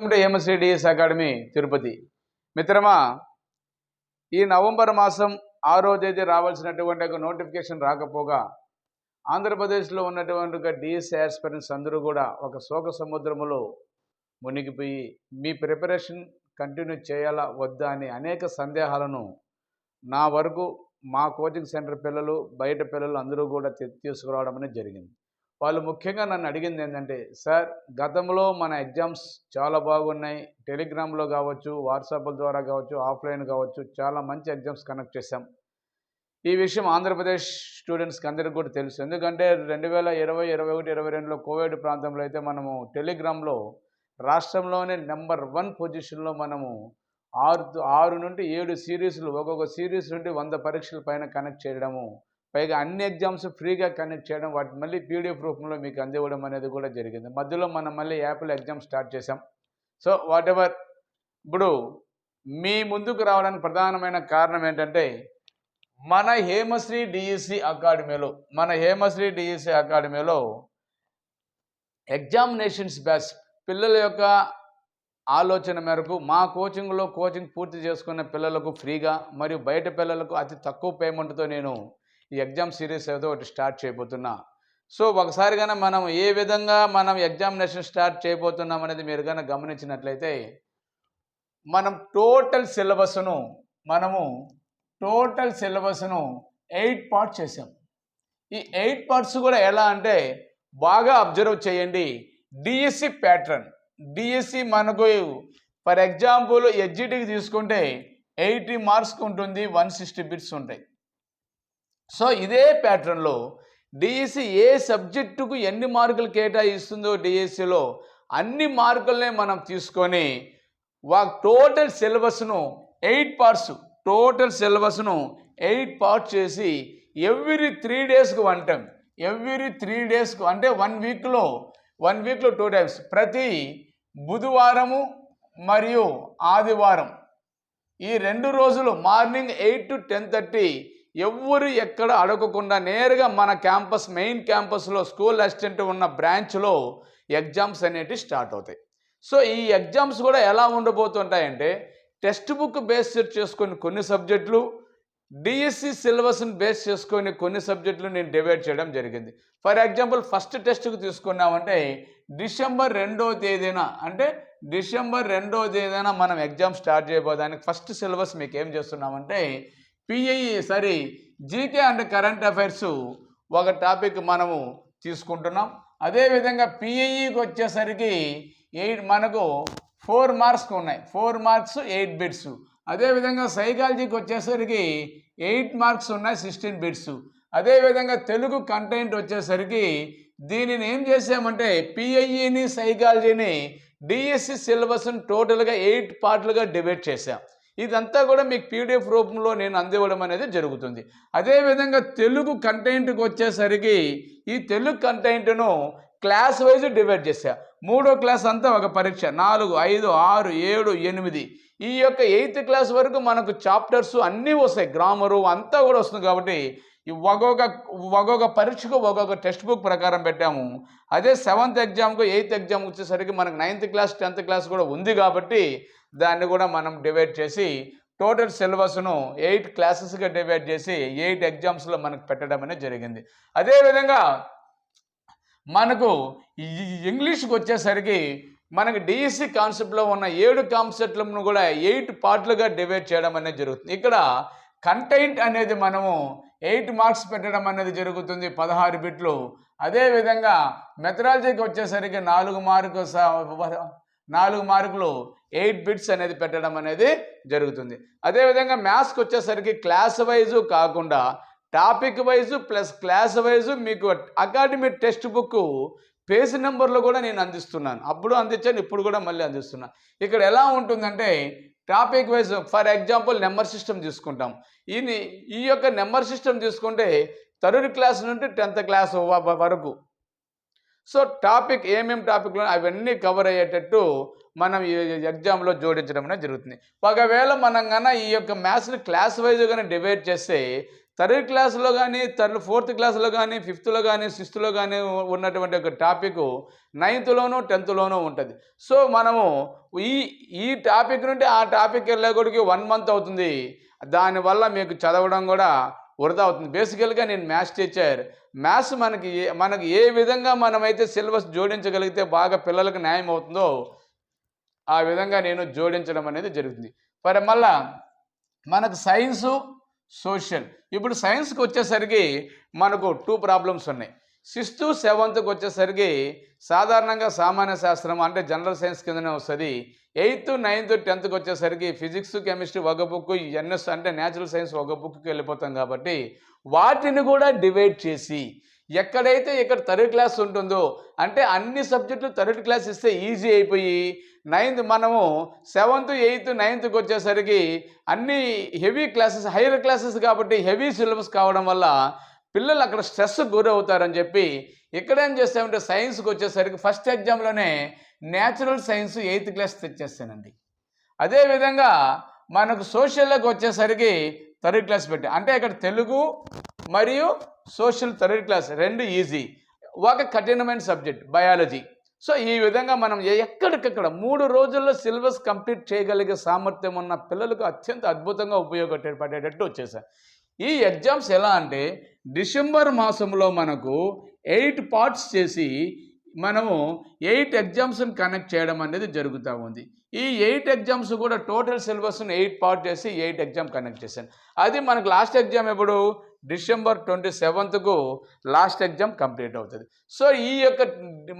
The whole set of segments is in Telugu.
Welcome to academy Tirupati. మిత్రమా ఈ నవంబర్ మాసం ఆరో తేదీ రావాల్సినటువంటి ఒక నోటిఫికేషన్ రాకపోగా ఆంధ్రప్రదేశ్లో ఉన్నటువంటి ఒక డిఎస్ యాస్పిరెంట్స్ అందరూ కూడా ఒక శోక సముద్రములో మునిగిపోయి మీ ప్రిపరేషన్ కంటిన్యూ చేయాలా వద్దా? అని అనేక సందేహాలను నా వరకు మా కోచింగ్ సెంటర్ పిల్లలు బయట పిల్లలు అందరూ కూడా తీసుకురావడం అనేది జరిగింది. వాళ్ళు ముఖ్యంగా నన్ను అడిగింది ఏంటంటే సార్ గతంలో మన ఎగ్జామ్స్ చాలా బాగున్నాయి. టెలిగ్రామ్లో కావచ్చు వాట్సాప్ల ద్వారా కావచ్చు ఆఫ్లైన్ కావచ్చు చాలా మంచి ఎగ్జామ్స్ కనెక్ట్ చేశాం. ఈ విషయం ఆంధ్రప్రదేశ్ స్టూడెంట్స్కి అందరికీ కూడా తెలుసు. ఎందుకంటే రెండు వేల ఇరవై ఇరవై ఒకటి ఇరవై రెండులో కోవిడ్ ప్రాంతంలో అయితే మనము టెలిగ్రామ్లో రాష్ట్రంలోనే నెంబర్ వన్ పొజిషన్లో మనము ఆరు ఆరు నుండి ఏడు సిరీస్లు ఒక్కొక్క సిరీస్ నుండి వంద పరీక్షల పైన కనెక్ట్ చేయడము పైగా అన్ని ఎగ్జామ్స్ ఫ్రీగా కనెక్ట్ చేయడం వాటి మళ్ళీ పీడిఎఫ్ రూపంలో మీకు అందివ్వడం అనేది కూడా జరిగింది. మధ్యలో మనం మళ్ళీ యాప్లో ఎగ్జామ్ స్టార్ట్ చేసాం సో వాట్ ఎవర్ ఇప్పుడు మీ ముందుకు రావడానికి ప్రధానమైన కారణం ఏంటంటే మన హేమశ్రీ డిఎస్సి అకాడమీలో మన హేమశ్రీ డిఎస్సి అకాడమీలో ఎగ్జామినేషన్స్ బ్యాచ్ పిల్లల యొక్క ఆలోచన మేరకు మా కోచింగ్లో కోచింగ్ పూర్తి చేసుకున్న పిల్లలకు ఫ్రీగా మరియు బయట పిల్లలకు అతి తక్కువ పేమెంట్తో నేను ఈ ఎగ్జామ్ సిరీస్ ఏదో ఒకటి స్టార్ట్ చేయబోతున్నా. సో ఒకసారిగానే మనం ఏ విధంగా మనం ఎగ్జామినేషన్ స్టార్ట్ చేయబోతున్నాం అనేది మీరు కనుక గమనించినట్లయితే మనం టోటల్ సిలబస్ను మనము టోటల్ సిలబస్ను ఎయిట్ పార్ట్స్ చేసాం ఈ ఎయిట్ పార్ట్స్ కూడా ఎలా అంటే బాగా అబ్జర్వ్ చేయండి. DSC pattern. డిఎస్సి మనకు ఫర్ ఎగ్జాంపుల్ ఎడ్జిటీకి తీసుకుంటే ఎయిటీ మార్క్స్కి ఉంటుంది వన్ సిక్స్టీ బిట్స్ ఉంటాయి. సో ఇదే ప్యాటర్న్లో డిఎస్సి ఏ సబ్జెక్టుకు ఎన్ని మార్కులు కేటాయిస్తుందో డిఎస్సిలో అన్ని మార్కులనే మనం తీసుకొని వా టోటల్ సిలబస్ను ఎయిట్ పార్ట్స్ టోటల్ సిలబస్ను ఎయిట్ పార్ట్స్ చేసి ఎవ్రీ త్రీ డేస్కు వన్ టైం ఎవ్రీ త్రీ డేస్కు అంటే వన్ వీక్లో వన్ వీక్లో టూ టైమ్స్ ప్రతి బుధవారము మరియు ఆదివారం ఈ రెండు రోజులు morning eight to ten thirty ఎవ్వరు ఎక్కడ అడగకుండా నేరుగా మన క్యాంపస్ మెయిన్ క్యాంపస్లో స్కూల్ అసిస్టెంట్ ఉన్న బ్రాంచ్లో ఎగ్జామ్స్ అనేటివి స్టార్ట్ అవుతాయి. సో ఈ ఎగ్జామ్స్ కూడా ఎలా ఉండబోతుంటాయంటే టెక్స్ట్ బుక్ బేస్ చేసుకొని కొన్ని సబ్జెక్టులు డిఎస్సి సిలబస్ని బేస్ చేసుకొని కొన్ని సబ్జెక్టులు నేను డివైడ్ చేయడం జరిగింది. ఫర్ ఎగ్జాంపుల్ ఫస్ట్ టెస్ట్కి తీసుకున్నామంటే డిసెంబర్ రెండో తేదీన అంటే డిసెంబర్ రెండో తేదీన మనం ఎగ్జామ్ స్టార్ట్ చేయబోదానికి ఫస్ట్ సిలబస్ మీకు ఏం చేస్తున్నామంటే PIE sorry GK and current affairs ఒక టాపిక్ మనము తీసుకుంటున్నాం. అదేవిధంగా పిఐఈకి వచ్చేసరికి ఎయిట్ మనకు ఫోర్ మార్క్స్ ఉన్నాయి. Four marks eight bits. అదేవిధంగా సైకాలజీకి వచ్చేసరికి ఎయిట్ మార్క్స్ ఉన్నాయి సిక్స్టీన్ బిట్స్. అదేవిధంగా తెలుగు కంటెంట్ వచ్చేసరికి దీనిని ఏం చేసామంటే పిఐఈని సైకాలజీని డిఎస్సి సిలబస్ని టోటల్గా ఎయిట్ పార్ట్లుగా డిబేట్ చేశాం. ఇదంతా కూడా మీకు పీడిఎఫ్ రూపంలో నేను అందివ్వడం అనేది జరుగుతుంది. అదేవిధంగా తెలుగు కంటెంట్కి వచ్చేసరికి ఈ తెలుగు కంటెంట్ను క్లాస్ వైజ్ డివైడ్ చేశా. మూడో క్లాస్ అంతా ఒక పరీక్ష. నాలుగు ఐదు ఆరు ఏడు ఎనిమిది. ఈ యొక్క ఎయిత్ క్లాస్ వరకు మనకు చాప్టర్స్ అన్నీ వస్తాయి. గ్రామరు అంతా కూడా వస్తుంది కాబట్టి ఒక్కొక్క ఒక్కొక్క పరీక్షకు ఒక్కొక్క టెక్స్ట్ బుక్ ప్రకారం పెట్టాము. అదే సెవెంత్ ఎగ్జామ్కు ఎయిత్ ఎగ్జామ్ వచ్చేసరికి మనకు నైన్త్ క్లాస్ టెన్త్ క్లాస్ కూడా ఉంది కాబట్టి దాన్ని కూడా మనం డివైడ్ చేసి టోటల్ సిలబస్ను ఎయిట్ క్లాసెస్గా డివైడ్ చేసి ఎయిట్ ఎగ్జామ్స్లో మనకు పెట్టడం అనేది జరిగింది. అదేవిధంగా మనకు ఈ ఇంగ్లీష్కి వచ్చేసరికి మనకి డిఎస్సి కాన్సెప్ట్లో ఉన్న ఏడు కాన్సెప్ట్లను కూడా ఎయిట్ పార్ట్లుగా డివైడ్ చేయడం అనేది జరుగుతుంది. ఇక్కడ కంటెంట్ అనేది మనము ఎయిట్ మార్క్స్ పెట్టడం అనేది జరుగుతుంది పదహారు బిట్లు. అదేవిధంగా మెథడాలజీకి వచ్చేసరికి నాలుగు మార్కు నాలుగు మార్కులు ఎయిట్ బిట్స్ అనేది పెట్టడం అనేది జరుగుతుంది. అదేవిధంగా మ్యాథ్స్కి వచ్చేసరికి క్లాస్ వైజు కాకుండా topic wise plus class wise మీకు అకాడమీ టెక్స్ట్ బుక్ పేజ్ నెంబర్లో కూడా నేను అందిస్తున్నాను. అప్పుడు అందించాను ఇప్పుడు కూడా మళ్ళీ అందిస్తున్నాను ఇక్కడ ఎలా ఉంటుందంటే topic wise for example number system తీసుకుంటాం. ఈ ఈ యొక్క నెంబర్ సిస్టమ్ తీసుకుంటే థర్డ్ క్లాస్ నుండి టెన్త్ క్లాస్ వరకు సో టాపిక్ ఏమేమి టాపిక్లు అవన్నీ కవర్ అయ్యేటట్టు మనం ఈ ఎగ్జామ్లో జోడించడం అనేది జరుగుతుంది. ఒకవేళ మనం కన్నా ఈ యొక్క మ్యాథ్స్ని క్లాస్ వైజ్ కానీ డివైడ్ చేస్తే థర్డ్ క్లాస్లో కానీ థర్డ్ ఫోర్త్ క్లాస్లో కానీ ఫిఫ్త్లో కానీ సిక్స్త్లో కానీ ఉన్నటువంటి ఒక టాపిక్ నైన్త్లోనూ టెన్త్లోనూ ఉంటుంది. సో మనము ఈ ఈ టాపిక్ నుండి ఆ టాపిక్ వెళ్ళేకొడికి వన్ మంత్ అవుతుంది. దానివల్ల మీకు చదవడం కూడా వృధా అవుతుంది. బేసికల్గా నేను మ్యాథ్స్ టీచర్ మ్యాథ్స్ మనకి ఏ- మనకి ఏ విధంగా మనమైతే సిలబస్ జోడించగలిగితే బాగా పిల్లలకు న్యాయం అవుతుందో ఆ విధంగా నేను జోడించడం అనేది జరుగుతుంది. మరి మళ్ళా మనకు సైన్సు సోషల్ ఇప్పుడు సైన్స్కి వచ్చేసరికి మనకు టూ ప్రాబ్లమ్స్ ఉన్నాయి. సిక్స్త్ సెవెంత్కి వచ్చేసరికి సాధారణంగా సామాన్య శాస్త్రం అంటే జనరల్ సైన్స్ కిందనే వస్తుంది. ఎయిత్ నైన్త్ టెన్త్కి వచ్చేసరికి ఫిజిక్స్ కెమిస్ట్రీ ఒక బుక్ ఎన్ఎస్ అంటే న్యాచురల్ సైన్స్ ఒక బుక్కి వెళ్ళిపోతాం కాబట్టి వాటిని కూడా డివైడ్ చేసి ఎక్కడైతే ఇక్కడ థర్డ్ క్లాస్ ఉంటుందో అంటే అన్ని సబ్జెక్టులు థర్డ్ క్లాస్ ఇస్తే ఈజీ అయిపోయి నైన్త్ మనము సెవెంత్ ఎయిత్ నైన్త్కి వచ్చేసరికి అన్ని హెవీ క్లాసెస్ హైయర్ క్లాసెస్ కాబట్టి హెవీ సిలబస్ కావడం వల్ల పిల్లలు అక్కడ స్ట్రెస్ గురవుతారని చెప్పి ఇక్కడ ఏం చేస్తామంటే సైన్స్కి వచ్చేసరికి ఫస్ట్ ఎగ్జామ్లోనే న్యాచురల్ సైన్స్ ఎయిత్ క్లాస్ తెచ్చేస్తానండి. అదేవిధంగా మనకు సోషల్లోకి వచ్చేసరికి థర్డ్ క్లాస్ పెట్టి అంటే ఇక్కడ తెలుగు మరియు సోషల్ థర్డ్ క్లాస్ రెండు ఈజీ. ఒక కఠినమైన సబ్జెక్ట్ బయాలజీ. సో ఈ విధంగా మనం ఎక్కడికక్కడ మూడు రోజుల్లో సిలబస్ కంప్లీట్ చేయగలిగే సామర్థ్యం ఉన్న పిల్లలకు అత్యంత అద్భుతంగా ఉపయోగపడేటట్టు వచ్చేసాయి ఈ ఎగ్జామ్స్ ఎలా అంటే డిసెంబర్ మాసంలో మనకు ఎయిట్ పార్ట్స్ చేసి మనము ఎయిట్ ఎగ్జామ్స్ని కనెక్ట్ చేయడం అనేది జరుగుతూ ఉంది. ఈ ఎయిట్ ఎగ్జామ్స్ కూడా టోటల్ సిలబస్ని ఎయిట్ పార్ట్ చేసి ఎయిట్ ఎగ్జామ్ కనెక్ట్ చేశాను. అది మనకు లాస్ట్ ఎగ్జామ్ ఎప్పుడు? డిసెంబర్ ట్వంటీ సెవెంత్కు లాస్ట్ ఎగ్జామ్ కంప్లీట్ అవుతుంది. సో ఈ యొక్క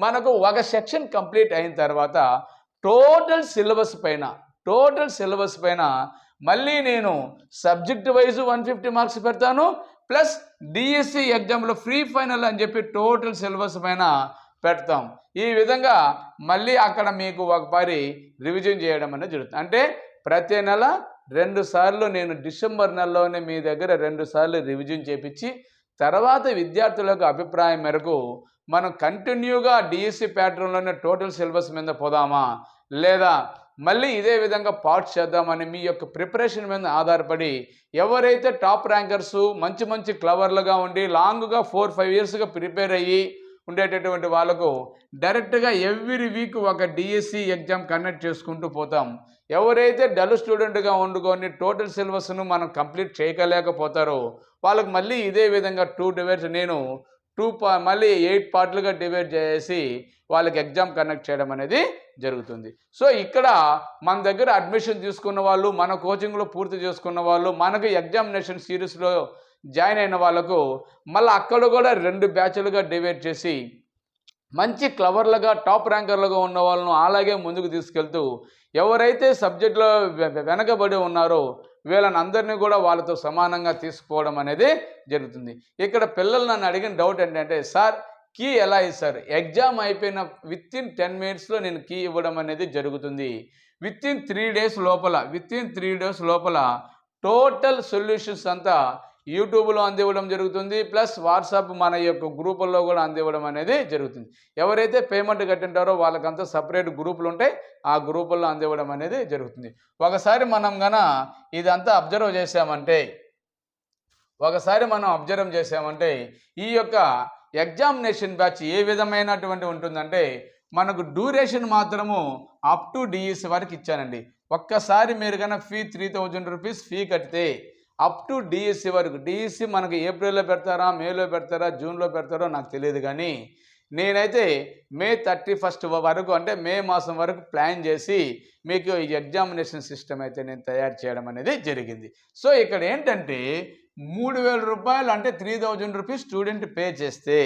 మనకు ఒక సెక్షన్ కంప్లీట్ అయిన తర్వాత టోటల్ సిలబస్ పైన టోటల్ సిలబస్ పైన మళ్ళీ నేను subject wise one fifty marks పెడతాను ప్లస్ డిఎస్సి ఎగ్జామ్లో ఫ్రీ ఫైనల్ అని చెప్పి టోటల్ సిలబస్ పైన పెడతాం. ఈ విధంగా మళ్ళీ అక్కడ మీకు ఒకసారి రివిజన్ చేయడం అనేది జరుగుతుంది. అంటే ప్రతి నెల రెండు సార్లు నేను డిసెంబర్ నెలలోనే మీ దగ్గర రెండు సార్లు రివిజన్ చేపించి తర్వాత విద్యార్థులకు అభిప్రాయం మేరకు మనం కంటిన్యూగా డిఎస్సి ప్యాటర్న్లోనే టోటల్ సిలబస్ మీద పోదామా? లేదా మళ్ళీ ఇదే విధంగా పార్ట్స్ చేద్దామని మీ యొక్క ప్రిపరేషన్ మీద ఆధారపడి ఎవరైతే టాప్ ర్యాంకర్స్ మంచి మంచి క్లవర్లుగా ఉండి లాంగ్గా ఫోర్ ఫైవ్ ఇయర్స్గా ప్రిపేర్ అయ్యి ఉండేటటువంటి వాళ్ళకు డైరెక్ట్గా ఎవ్రీ వీక్ ఒక డిఎస్సి ఎగ్జామ్ కండక్ట్ చేసుకుంటూ పోతాం. ఎవరైతే డల్ స్టూడెంట్గా వండుకొని టోటల్ సిలబస్ను మనం కంప్లీట్ చేయగలేకపోతారో వాళ్ళకి మళ్ళీ ఇదే విధంగా టూ డివైడ్స్ నేను టూ పా మళ్ళీ ఎయిట్ పార్ట్లుగా డివైడ్ చేసి వాళ్ళకి ఎగ్జామ్ కండక్ట్ చేయడం అనేది జరుగుతుంది. సో ఇక్కడ మన దగ్గర అడ్మిషన్ తీసుకున్న వాళ్ళు మన కోచింగ్లో పూర్తి చేసుకున్న వాళ్ళు మనకు ఎగ్జామినేషన్ సిరీస్లో జాయిన్ అయిన వాళ్ళకు మళ్ళీ అక్కడ కూడా రెండు బ్యాచ్లుగా డివైడ్ చేసి మంచి క్లవర్లుగా టాప్ ర్యాంకర్లుగా ఉన్న వాళ్ళను అలాగే ముందుకు తీసుకెళ్తూ ఎవరైతే సబ్జెక్టులో వె- వెనకబడి ఉన్నారో వీళ్ళని అందరినీ కూడా వాళ్ళతో సమానంగా తీసుకోవడం అనేది జరుగుతుంది. ఇక్కడ పిల్లలు నన్ను అడిగిన డౌట్ ఏంటంటే సార్ కీ ఎలా ఇస్తారు? ఎగ్జామ్ అయిపోయిన విత్ ఇన్ టెన్ మినిట్స్లో నేను కీ ఇవ్వడం అనేది జరుగుతుంది. విత్ ఇన్ త్రీ డేస్ లోపల విత్ ఇన్ త్రీ డేస్ లోపల టోటల్ సొల్యూషన్స్ అంతా యూట్యూబ్లో అందివ్వడం జరుగుతుంది. ప్లస్ వాట్సాప్ మన యొక్క గ్రూపుల్లో కూడా అందివ్వడం అనేది జరుగుతుంది. ఎవరైతే పేమెంట్ కట్టింటారో వాళ్ళకంతా సపరేట్ గ్రూపులు ఉంటాయి. ఆ గ్రూపుల్లో అందివ్వడం అనేది జరుగుతుంది. ఒకసారి మనం గన ఇదంతా అబ్జర్వ్ చేసామంటే ఒకసారి మనం అబ్జర్వ్ చేసామంటే ఈ యొక్క ఎగ్జామినేషన్ బ్యాచ్ ఏ విధమైనటువంటి ఉంటుందంటే మనకు డ్యూరేషన్ మాత్రము అప్ టు డిఎస్ వరకు ఇచ్చానండి. ఒక్కసారి మీరు కన్నా fee three thousand rupees fee కడితే అప్ టు డిఎస్సి వరకు డిఎస్సి మనకు ఏప్రిల్లో పెడతారా మేలో పెడతారా జూన్లో పెడతారో నాకు తెలియదు కానీ నేనైతే మే థర్టీ ఫస్ట్ వరకు అంటే మే మాసం వరకు ప్లాన్ చేసి మీకు ఈ ఎగ్జామినేషన్ సిస్టమ్ అయితే నేను తయారు చేయడం అనేది జరిగింది. సో ఇక్కడ ఏంటంటే మూడు వేల రూపాయలు అంటే three thousand rupees student pay చేస్తే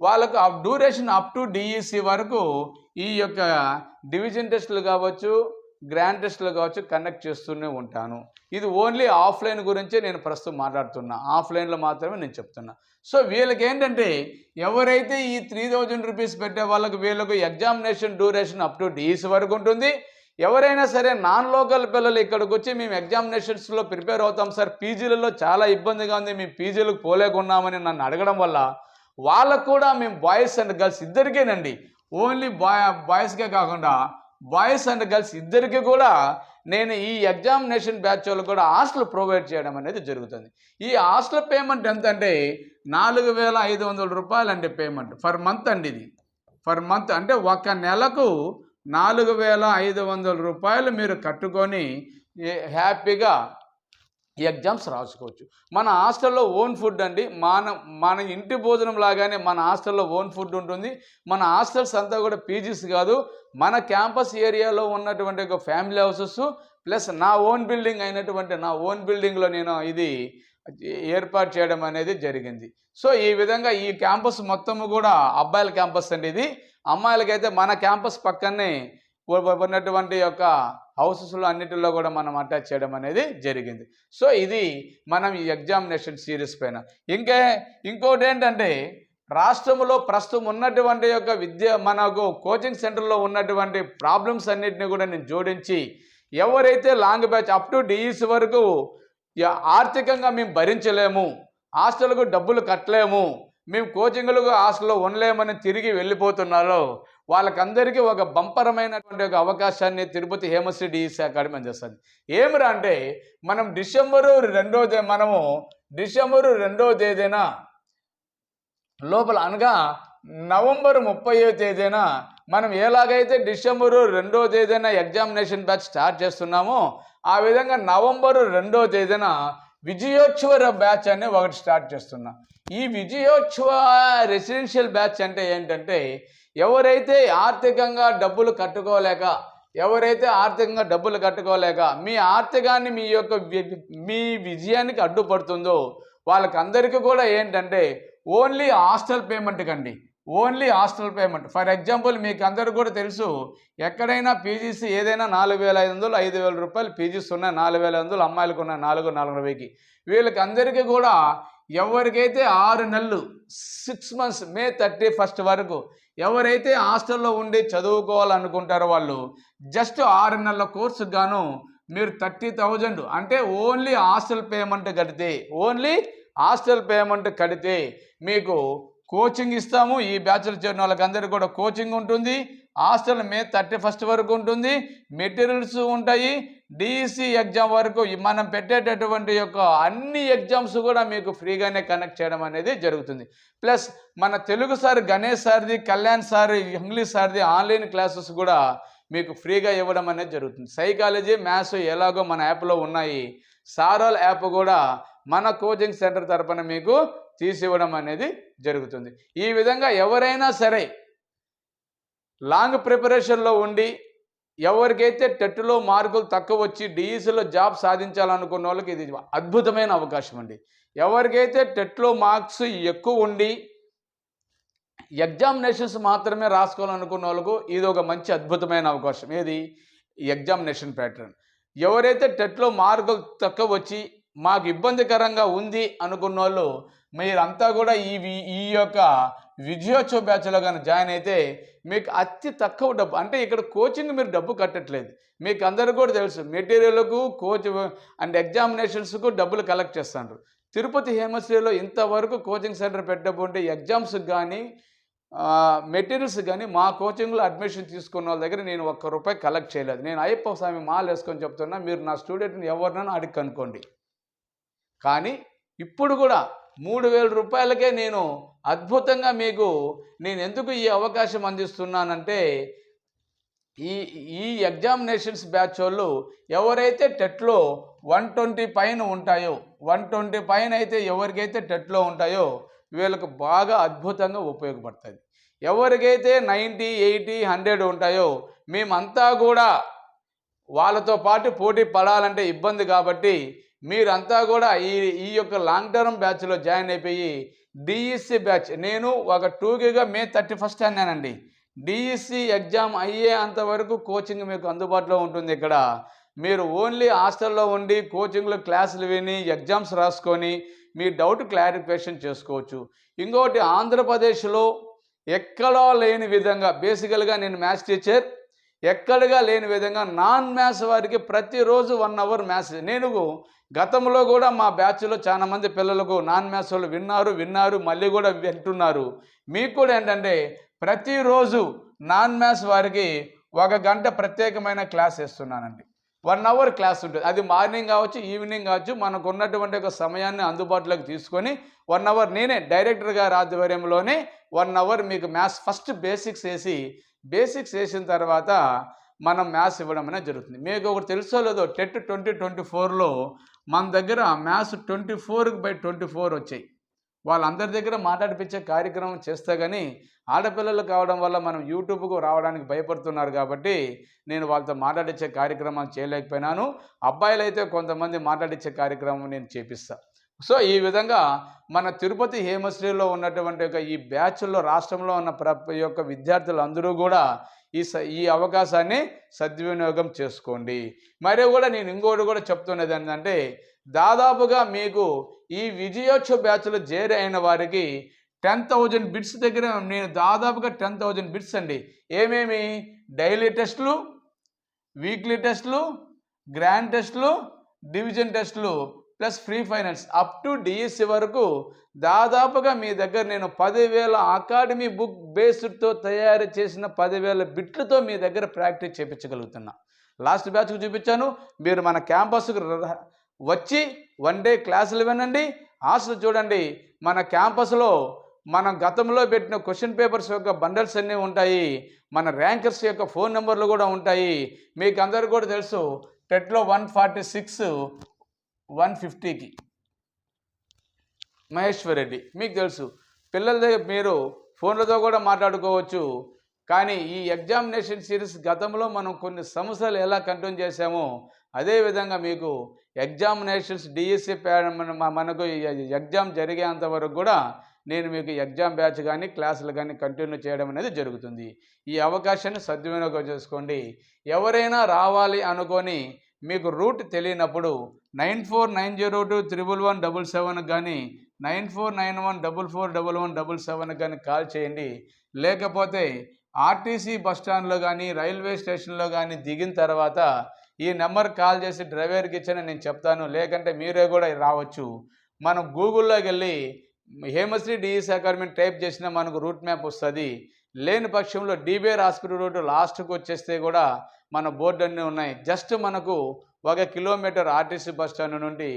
వాళ్ళకు ఆ డ్యూరేషన్ అప్ టు డిఈసి వరకు ఈ యొక్క డివిజన్ టెస్టులు కావచ్చు గ్రాండ్ టెస్టులు కావచ్చు కండక్ట్ చేస్తూనే ఉంటాను. ఇది ఓన్లీ ఆఫ్లైన్ గురించే నేను ప్రస్తుతం మాట్లాడుతున్నా. ఆఫ్లైన్లో మాత్రమే నేను చెప్తున్నా. సో వీళ్ళకి ఏంటంటే ఎవరైతే ఈ త్రీ థౌజండ్ రూపీస్ పెట్టే వాళ్ళకు వీళ్ళకు examination duration up to DEC వరకు ఉంటుంది. ఎవరైనా సరే నాన్ లోకల్ పిల్లలు ఇక్కడికి వచ్చి మేము ఎగ్జామినేషన్స్లో ప్రిపేర్ అవుతాం సార్. పీజీలలో చాలా ఇబ్బందిగా ఉంది. మేము పీజీలకు పోలేకున్నామని నన్ను అడగడం వల్ల వాళ్ళకు కూడా మేము బాయ్స్ అండ్ గర్ల్స్ ఇద్దరికేనండి. ఓన్లీ బాయ్ బాయ్స్కే కాకుండా బాయ్స్ అండ్ గర్ల్స్ ఇద్దరికి కూడా నేను ఈ ఎగ్జామినేషన్ బ్యాచ్ వాళ్ళకి కూడా హాస్టల్ ప్రొవైడ్ చేయడం అనేది జరుగుతుంది. ఈ హాస్టల్ పేమెంట్ ఎంత అంటే నాలుగు వేల ఐదు వందల రూపాయలు అండి పేమెంట్. ఫర్ మంత్ అండి ఇది. ఫర్ మంత్ అంటే ఒక నెలకు నాలుగు వేల ఐదు వందల రూపాయలు మీరు కట్టుకొని హ్యాపీగా ఎగ్జామ్స్ రాసుకోవచ్చు. మన హాస్టల్లో ఓన్ ఫుడ్ అండి. మన మన ఇంటి భోజనం లాగానే మన హాస్టల్లో ఓన్ ఫుడ్ ఉంటుంది. మన హాస్టల్స్ అంతా కూడా పీజీస్ కాదు. మన క్యాంపస్ ఏరియాలో ఉన్నటువంటి ఒక ఫ్యామిలీ హౌసెస్ ప్లస్ నా ఓన్ బిల్డింగ్ అయినటువంటి నా ఓన్ బిల్డింగ్లో నేను ఇది ఏర్పాటు చేయడం అనేది జరిగింది. సో ఈ విధంగా ఈ క్యాంపస్ మొత్తము కూడా అబ్బాయిల క్యాంపస్ అండి ఇది. అమ్మాయిలకైతే మన క్యాంపస్ పక్కనే ఉన్నటువంటి యొక్క హౌసెస్లో అన్నిటిలో కూడా మనం అటాచ్ చేయడం అనేది జరిగింది. సో ఇది మనం ఈ ఎగ్జామినేషన్ సిరీస్ పైన. ఇంకే ఇంకోటి ఏంటంటే రాష్ట్రంలో ప్రస్తుతం ఉన్నటువంటి యొక్క విద్య మనకు కోచింగ్ సెంటర్లో ఉన్నటువంటి ప్రాబ్లమ్స్ అన్నిటిని కూడా నేను జోడించి ఎవరైతే long batch up to DEC వరకు ఆర్థికంగా మేము భరించలేము హాస్టల్కు డబ్బులు కట్టలేము మేము కోచింగ్లకు హాస్టల్లో ఉండలేమని తిరిగి వెళ్ళిపోతున్నారో వాళ్ళకందరికీ ఒక బంపరమైనటువంటి ఒక అవకాశాన్ని తిరుపతి హేమశ్రీ డిఈసి అకాడమీ అందిస్తుంది. ఏమిరా అంటే మనం డిసెంబరు రెండో తే మనము డిసెంబరు రెండవ తేదీన లోపల అనగా నవంబర్ ముప్పయో తేదీన మనం ఎలాగైతే డిసెంబరు రెండో తేదీన ఎగ్జామినేషన్ బ్యాచ్ స్టార్ట్ చేస్తున్నామో ఆ విధంగా నవంబరు రెండో తేదీన విజయోత్సవ బ్యాచ్ అనే ఒకటి స్టార్ట్ చేస్తున్నాం. ఈ విజయోత్సవ రెసిడెన్షియల్ బ్యాచ్ అంటే ఏంటంటే ఎవరైతే ఆర్థికంగా డబ్బులు కట్టుకోలేక ఎవరైతే ఆర్థికంగా డబ్బులు కట్టుకోలేక మీ ఆర్థికాన్ని మీ యొక్క మీ విజయానికి అడ్డుపడుతుందో వాళ్ళకందరికీ కూడా ఏంటంటే ఓన్లీ హాస్టల్ పేమెంట్ కండి. Only hostel payment. For example మీకు అందరూ కూడా తెలుసు ఎక్కడైనా పీజీసీ ఏదైనా నాలుగు వేల ఐదు వందలు ఐదు వేల రూపాయలు పీజీస్ ఉన్నాయి నాలుగు వేల ఐదు వందలు అమ్మాయిలకు ఉన్నాయి నాలుగు నాలుగు వెయ్యికి వీళ్ళకి అందరికీ కూడా ఎవరికైతే ఆరు నెలలు six months May thirty first వరకు ఎవరైతే హాస్టల్లో ఉండి చదువుకోవాలనుకుంటారో వాళ్ళు జస్ట్ ఆరు నెలల కోర్సు గాను మీరు థర్టీ థౌజండ్ అంటే ఓన్లీ హాస్టల్ పేమెంట్ కడితే ఓన్లీ హాస్టల్ పేమెంట్ కడితే మీకు కోచింగ్ ఇస్తాము. ఈ బ్యాచులర్ చేరిన వాళ్ళకందరికీ కూడా కోచింగ్ ఉంటుంది. హాస్టల్ మే థర్టీ ఫస్ట్ వరకు ఉంటుంది. మెటీరియల్స్ ఉంటాయి. డిఈసి ఎగ్జామ్ వరకు మనం పెట్టేటటువంటి యొక్క అన్ని ఎగ్జామ్స్ కూడా మీకు ఫ్రీగానే కనెక్ట్ చేయడం అనేది జరుగుతుంది. ప్లస్ మన తెలుగు సార్ గణేష్ సార్ది కళ్యాణ్ సార్ ఇంగ్లీష్ సార్ది ఆన్లైన్ క్లాసెస్ కూడా మీకు ఫ్రీగా ఇవ్వడం అనేది జరుగుతుంది. సైకాలజీ మ్యాథ్స్ ఎలాగో మన యాప్లో ఉన్నాయి. సారల్ యాప్ కూడా మన కోచింగ్ సెంటర్ తరపున మీకు తీసివ్వడం అనేది జరుగుతుంది. ఈ విధంగా ఎవరైనా సరే లాంగ్ ప్రిపరేషన్లో ఉండి ఎవరికైతే టెట్లో మార్కులు తక్కువ వచ్చి డిఈసీలో జాబ్ సాధించాలనుకున్న వాళ్ళకి ఇది అద్భుతమైన అవకాశం అండి. ఎవరికైతే టెట్లో మార్క్స్ ఎక్కువ ఉండి ఎగ్జామినేషన్స్ మాత్రమే రాసుకోవాలనుకున్న వాళ్ళకు ఇది ఒక మంచి అద్భుతమైన అవకాశం. ఏది? Examination pattern. ఎవరైతే టెట్లో మార్కులు తక్కువ వచ్చి మాకు ఇబ్బందికరంగా ఉంది అనుకున్న వాళ్ళు మీరంతా కూడా ఈ వి- ఈ యొక్క విజయోత్సవ బ్యాచ్లో కానీ జాయిన్ అయితే మీకు అతి తక్కువ డబ్బు అంటే ఇక్కడ కోచింగ్ మీరు డబ్బు కట్టట్లేదు. మీకు అందరూ కూడా తెలుసు మెటీరియల్కు కోచ్ అండ్ ఎగ్జామినేషన్స్కు డబ్బులు కలెక్ట్ చేస్తారు తిరుపతి హేమశ్రీలో ఇంతవరకు కోచింగ్ సెంటర్ పెట్టబోతే ఎగ్జామ్స్కి కానీ మెటీరియల్స్ కానీ మా కోచింగ్లో అడ్మిషన్ తీసుకున్న వాళ్ళ దగ్గర నేను ఒక్క రూపాయి కలెక్ట్ చేయలేదు. నేను అయ్యప్ప స్వామి మాల వేసుకొని చెప్తున్నా మీరు నా స్టూడెంట్ని ఎవరినైనా అడిగి కనుక్కోండి. కానీ ఇప్పుడు కూడా మూడు వేల రూపాయలకే నేను అద్భుతంగా మీకు నేను ఎందుకు ఈ అవకాశం అందిస్తున్నానంటే ఈ ఈ ఎగ్జామినేషన్స్ బ్యాచ్ వాళ్ళు ఎవరైతే టెట్లో వన్ ట్వంటీ పైన ఉంటాయో వన్ ట్వంటీ పైన అయితే ఎవరికైతే టెట్లో ఉంటాయో వీళ్ళకు బాగా అద్భుతంగా ఉపయోగపడుతుంది ఎవరికైతే నైంటీ ఎయిటీ హండ్రెడ్ ఉంటాయో మేమంతా కూడా వాళ్ళతో పాటు పోటీ పడాలంటే ఇబ్బంది కాబట్టి మీరంతా కూడా ఈ ఈ యొక్క లాంగ్ టర్మ్ బ్యాచ్లో జాయిన్ అయిపోయి డిఈసి బ్యాచ్ నేను ఒక టూగా మే థర్టీ ఫస్ట్ అన్నానండి. డిఈసి ఎగ్జామ్ అయ్యే అంతవరకు కోచింగ్ మీకు అందుబాటులో ఉంటుంది ఇక్కడ. మీరు ఓన్లీ హాస్టల్లో ఉండి కోచింగ్లో క్లాసులు విని ఎగ్జామ్స్ రాసుకొని మీ డౌట్ క్లారిఫికేషన్ చేసుకోవచ్చు. ఇంకోటి ఆంధ్రప్రదేశ్లో ఎక్కడా లేని విధంగా బేసికల్గా నేను మ్యాథ్స్ టీచర్ ఎక్కడగా లేని విధంగా నాన్ మ్యాథ్స్ వారికి ప్రతిరోజు వన్ అవర్ మ్యాథ్స్. నేను గతంలో కూడా మా బ్యాచ్లో చాలామంది పిల్లలకు నాన్ మ్యాథ్స్ వాళ్ళు విన్నారు విన్నారు మళ్ళీ కూడా వింటున్నారు. మీకు కూడా ఏంటంటే ప్రతిరోజు నాన్ మ్యాథ్స్ వారికి ఒక గంట ప్రత్యేకమైన క్లాస్ ఇస్తున్నానండి వన్ అవర్ క్లాస్ ఉంటుంది. అది మార్నింగ్ కావచ్చు ఈవినింగ్ కావచ్చు మనకు ఉన్నటువంటి ఒక సమయాన్ని అందుబాటులోకి తీసుకొని వన్ అవర్ నేనే డైరెక్టర్ గారి ఆధ్వర్యంలోనే వన్ అవర్ మీకు మ్యాథ్స్ ఫస్ట్ బేసిక్స్ వేసి బేసిక్స్ వేసిన తర్వాత మనం మ్యాథ్స్ ఇవ్వడం అనేది జరుగుతుంది. మీకు ఒకటి తెలుసో లేదో టెట్ ట్వంటీ ట్వంటీ ఫోర్లో మన దగ్గర మ్యాథ్స్ ట్వంటీ ఫోర్కి బై ట్వంటీ ఫోర్ వచ్చాయి. వాళ్ళందరి దగ్గర మాట్లాడిపించే కార్యక్రమం చేస్తే కానీ ఆడపిల్లలు కావడం వల్ల మనం యూట్యూబ్కు రావడానికి భయపడుతున్నారు కాబట్టి నేను వాళ్ళతో మాట్లాడించే కార్యక్రమం చేయలేకపోయినాను. అబ్బాయిలు అయితే కొంతమంది మాట్లాడించే కార్యక్రమం నేను చేపిస్తాను సో ఈ విధంగా మన తిరుపతి హేమశ్రీలో ఉన్నటువంటి యొక్క ఈ బ్యాచ్లో రాష్ట్రంలో ఉన్న ప్ర యొక్క విద్యార్థులు అందరూ కూడా ఈ స ఈ అవకాశాన్ని సద్వినియోగం చేసుకోండి. మరియు కూడా నేను ఇంకోటి కూడా చెప్తున్నది ఏంటంటే దాదాపుగా మీకు ఈ విజయోత్సవ బ్యాచ్లో జేరీ అయిన వారికి టెన్ థౌజండ్ బిట్స్ దగ్గర నేను దాదాపుగా టెన్ థౌజండ్ బిట్స్ అండి. ఏమేమి? డైలీ టెస్ట్లు వీక్లీ టెస్ట్లు గ్రాండ్ టెస్ట్లు డివిజన్ టెస్ట్లు plus free finance. Up to DSC వరకు దాదాపుగా మీ దగ్గర నేను పదివేల అకాడమీ బుక్ బేస్డ్తో తయారు చేసిన పదివేల బిట్లతో మీ దగ్గర ప్రాక్టీస్ చేయించగలుగుతున్నా లాస్ట్ బ్యాచ్కు చూపించాను. మీరు మన క్యాంపస్కు ర- వచ్చి వన్ డే క్లాసులు వినండి. హాస్టల్ చూడండి. మన క్యాంపస్లో మనం గతంలో పెట్టిన క్వశ్చన్ పేపర్స్ యొక్క బండల్స్ అన్నీ ఉంటాయి. మన ర్యాంకర్స్ యొక్క ఫోన్ నెంబర్లు కూడా ఉంటాయి. మీకు అందరు కూడా తెలుసు. టెట్లో వన్ ఫార్టీ సిక్స్ వన్ ఫిఫ్టీకి. మహేశ్వర్ రెడ్డి మీకు తెలుసు. పిల్లల మీరు ఫోన్లతో కూడా మాట్లాడుకోవచ్చు. కానీ ఈ ఎగ్జామినేషన్ సిరీస్ గతంలో మనం కొన్ని సమస్యలు ఎలా కంటిన్యూ చేశామో అదేవిధంగా మీకు ఎగ్జామినేషన్స్ డిఎస్సి మనకు ఎగ్జామ్ జరిగేంత వరకు కూడా నేను మీకు ఎగ్జామ్ బ్యాచ్ కానీ క్లాసులు కానీ కంటిన్యూ చేయడం అనేది జరుగుతుంది. ఈ అవకాశాన్ని సద్వినియోగం చేసుకోండి. ఎవరైనా రావాలి అనుకొని మీకు రూట్ తెలియనప్పుడు nine four nine zero two triple one double seven కానీ nine four nine one double four double one double seven కానీ కాల్ చేయండి. లేకపోతే ఆర్టీసీ బస్ స్టాండ్లో కానీ రైల్వే స్టేషన్లో కానీ దిగిన తర్వాత ఈ నెంబర్ కాల్ చేసి డ్రైవర్కి ఇచ్చానని నేను చెప్తాను. లేకంటే మీరే కూడా రావచ్చు. మనం గూగుల్లోకి వెళ్ళి హేమశ్రీ డిఎస్ అకాడమీ టైప్ చేసినా మనకు రూట్ మ్యాప్ వస్తుంది. లేని పక్షంలో డీబీఆర్ హాస్పిటల్ రూట్ లాస్ట్కి వచ్చేస్తే కూడా మన బోర్డు అన్నీ ఉన్నాయి. జస్ట్ మనకు ఒక కిలోమీటర్ ఆర్టీసీ బస్ స్టాండ్ నుండి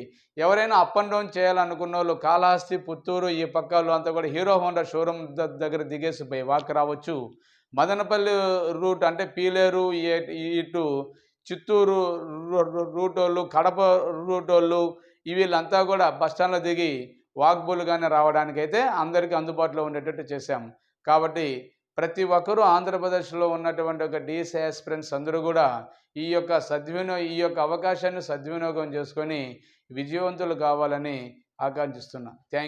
ఎవరైనా అప్ అండ్ డౌన్ చేయాలనుకున్న వాళ్ళు కాళహస్తి పుత్తూరు ఈ పక్కలు అంతా కూడా హీరో హోండా షోరూమ్ దగ్గర దిగేసి పోయి వాక్ రావచ్చు. మదనపల్లి రూట్ అంటే పీలేరు ఇటు చిత్తూరు రూట్ వాళ్ళు కడప రూట్ వాళ్ళు వీళ్ళంతా కూడా బస్ స్టాండ్లో దిగి వాక్బుల్గానే రావడానికైతే అందరికీ అందుబాటులో ఉండేటట్టు చేశాం. కాబట్టి ప్రతి ఒక్కరూ ఆంధ్రప్రదేశ్లో ఉన్నటువంటి ఒక డిఎస్ఐ ఆస్పిరెంట్స్ అందరూ కూడా ఈ యొక్క సద్వినియో ఈ యొక్క అవకాశాన్ని సద్వినియోగం చేసుకొని విజయవంతులు కావాలని ఆకాంక్షిస్తున్నా. థ్యాంక్